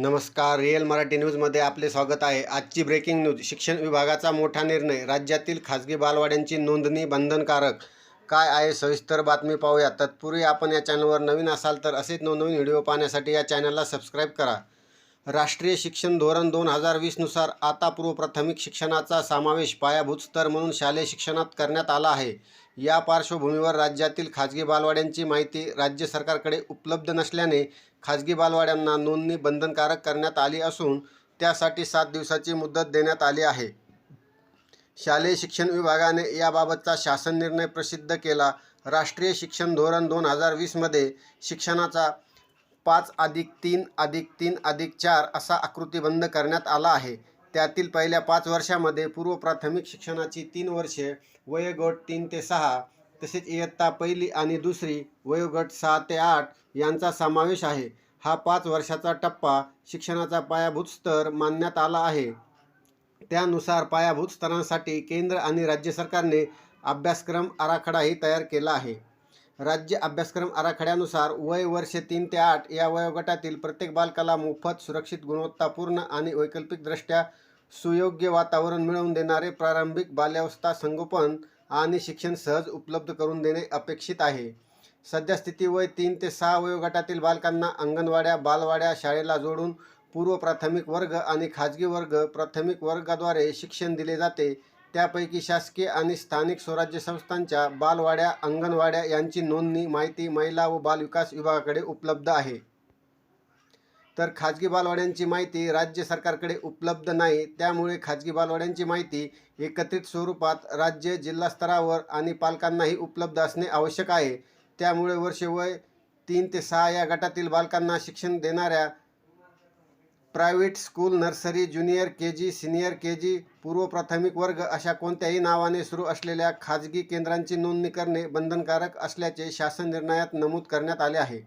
नमस्कार रिअल मराठी न्यूजमध्ये आपले स्वागत आहे. आजची ब्रेकिंग न्यूज शिक्षण विभागाचा मोठा निर्णय राज्यातील खाजगी बालवाड्यांची नोंदणी बंधनकारक. काय आहे सविस्तर बातमी पाहूया. तत्पूर्वी आपण या चॅनलवर नवीन असाल तर असेच नवनवीन व्हिडिओ पाहण्यासाठी या चॅनलला सबस्क्राईब करा. राष्ट्रीय शिक्षण धोरण दोन हजार वीसनुसार आता पूर्व प्राथमिक शिक्षणाचा समावेश पायाभूत स्तर म्हणून शालेय शिक्षणात करण्यात आला आहे. या पार्श्वभूमीवर राज्यातील खाजगी बालवाड्यांची माहिती राज्य सरकारकडे उपलब्ध नसल्याने खाजगी बालवाड्यांना नोंदणी बंधनकारक करण्यात आली असून त्यासाठी सात दिवसाची मुदत देण्यात आली आहे. शालेय शिक्षण विभागाने याबाबतचा शासन निर्णय प्रसिद्ध केला. राष्ट्रीय शिक्षण धोरण दोन हजार वीसमध्ये शिक्षणाचा पाच अधिक तीन अधिक तीन अधिक चार असा आकृतीबंध करण्यात आला आहे. त्यातील पहिल्या पाच वर्षामध्ये पूर्व प्राथमिक शिक्षणाची तीन वर्षे वयोगट तीन ते सहा तसेच इयत्ता पहिली आणि दुसरी वयोगट सहा ते आठ यांचा समावेश आहे. हा पाच वर्षाचा टप्पा शिक्षणाचा पायाभूत स्तर मानण्यात आला आहे. त्यानुसार पायाभूत स्तरांसाठी केंद्र आणि राज्य सरकारने अभ्यासक्रम आराखडाही तयार केला आहे. राज्य अभ्यासक्रम आराखड्यानुसार वय वर्ष तीन ते आठ या वयोगटातील प्रत्येक बालकाला मोफत सुरक्षित गुणवत्तापूर्ण आणि वैकल्पिकदृष्ट्या सुयोग्य वातावरण मिळवून देणारे प्रारंभिक बाल्यावस्था संगोपन आणि शिक्षण सहज उपलब्ध करून देणे अपेक्षित आहे. सध्यास्थिती वय तीन ते सहा वयोगटातील बालकांना अंगणवाड्या बालवाड्या शाळेला जोडून पूर्व प्राथमिक वर्ग आणि खाजगी वर्ग प्राथमिक वर्गाद्वारे शिक्षण दिले जाते. त्यापैकी शासकीय आणि स्थानिक स्वराज्य संस्थांच्या बालवाड्या अंगणवाड्या यांची नोंदणी माहिती महिला व बालविकास विभागाकडे उपलब्ध आहे. तर खाजगी बालवाड्यांची माहिती राज्य सरकारकडे उपलब्ध नाही त्यामुळे खाजगी बालवाड्यांची माहिती एकत्रित स्वरूपात राज्य जिल्हा स्तरावर आणि पालकांनाही उपलब्ध असणे आवश्यक आहे. त्यामुळे वर्ष वय तीन ते सहा या गटातील बालकांना शिक्षण देणाऱ्या private school nursery junior K G senior K G पूर्व प्राथमिक वर्ग अशा कोणत्याही नावाने सुरू असलेल्या खाजगी केंद्रांची नोंदणी करणे बंधनकारक असल्याचे शासन निर्णयात नमूद करण्यात आले आहे.